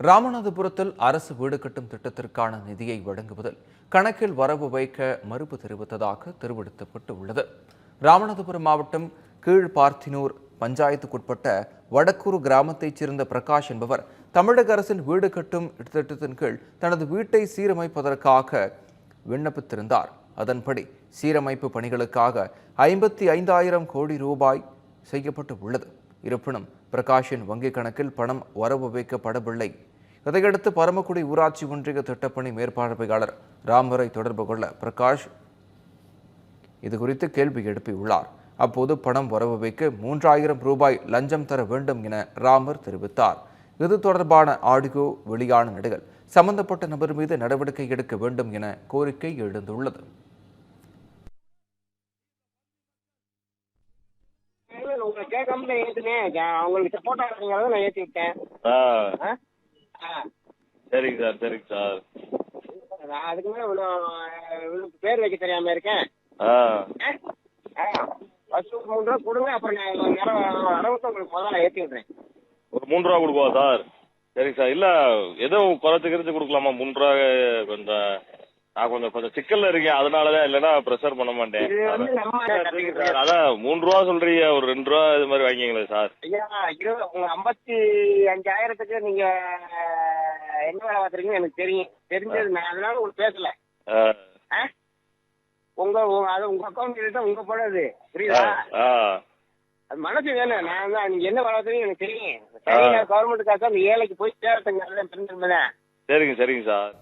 ராமநாதபுரத்தில் அரசு வீடு கட்டும் திட்டத்திற்கான நிதியை வழங்குவதில் கணக்கில் வரவு வைக்க மறுப்பு தெரிவித்ததாக தெரிவிக்கப்பட்டு உள்ளது ராமநாதபுரம் மாவட்டம் கீழ்பார்த்தினூர் பஞ்சாயத்துக்குட்பட்ட வடக்கூர் கிராமத்தைச் சேர்ந்த பிரகாஷ் என்பவர் தமிழக அரசின் வீடு கட்டும் திட்டத்தின் கீழ் தனது வீட்டை சீரமைப்பதற்காக விண்ணப்பித்திருந்தார். அதன்படி சீரமைப்பு பணிகளுக்காக ஐம்பத்தி ஐந்தாயிரம் கோடி ரூபாய் செய்யப்பட்டு உள்ளது இருப்பினும் பிரகாஷின் வங்கிக் கணக்கில் பணம் வரவு வைக்கப்படவில்லை. இதையடுத்து பரமக்குடி ஊராட்சி ஒன்றிய திட்டப்பணி மேற்பார்வையாளர் ராமரை தொடர்பு கொள்ள பிரகாஷ் இது குறித்து கேள்வி எழுப்பியுள்ளார். அப்போது பணம் வரவு வைக்க மூன்றாயிரம் ரூபாய் லஞ்சம் தர வேண்டும் என ராமர் தெரிவித்தார். இது தொடர்பான ஆடியோ வெளியான நிலையில் சம்பந்தப்பட்ட நபர் மீது நடவடிக்கை எடுக்க வேண்டும் என கோரிக்கை எழுந்துள்ளது. உங்களை கேட்காம நான் ஏத்துனேன் உங்களுக்கு சப்போர்ட்டா இருக்கிறத நான் ஏத்தி விட்டேன். சரிங்க சார் சரிங்க சார். நான் அதுக்கு மேல இவ்வளோ இவ்வளவு பேர் வைக்க தெரியாம இருக்கேன். வருஷத்துக்கு மூணு ரூபா கொடுங்க அப்புறம் நான் அளவுக்கு உங்களுக்கு முதல்ல ஏத்தி விடுறேன். ஒரு மூணு ரூபா கொடுக்குவா சார்? சரிங்க சார் இல்லை ஏதோ குறைச்சி கிறைச்சி கொடுக்கலாமா? மூணு ரூபா கொஞ்சம் நான் கொஞ்சம் கொஞ்சம் சிக்கல்ல இருக்கேன். அதனால தான் இல்லைன்னா ப்ரெஷர் பண்ண மாட்டேன். அதான் மூணு ரூபா சொல்றீங்க. ஒரு ரெண்டு ரூபா இது மாதிரி வாங்கிங்களேன் சார். ஐயா இருபது உங்க ஐம்பத்தி அஞ்சாயிரத்துக்கு நீங்க என்ன வேலை பார்த்துருக்கீங்கன்னு எனக்கு தெரியும். தெரிஞ்சது நான் அதனால உங்களுக்கு பேசல? உங்க உங்க- அது உங்க அக்கௌண்ட் தான் உங்க படம் அது. புரியுதா? அது மனசு வேணும் நான் தான் நீங்க என்ன வளர்த்துறீங்க எனக்கு தெரியும். கவர்மெண்ட் காசு அந்த ஏழைக்கு போய் சேரத்துங்க சரிங்க சரிங்க சார்.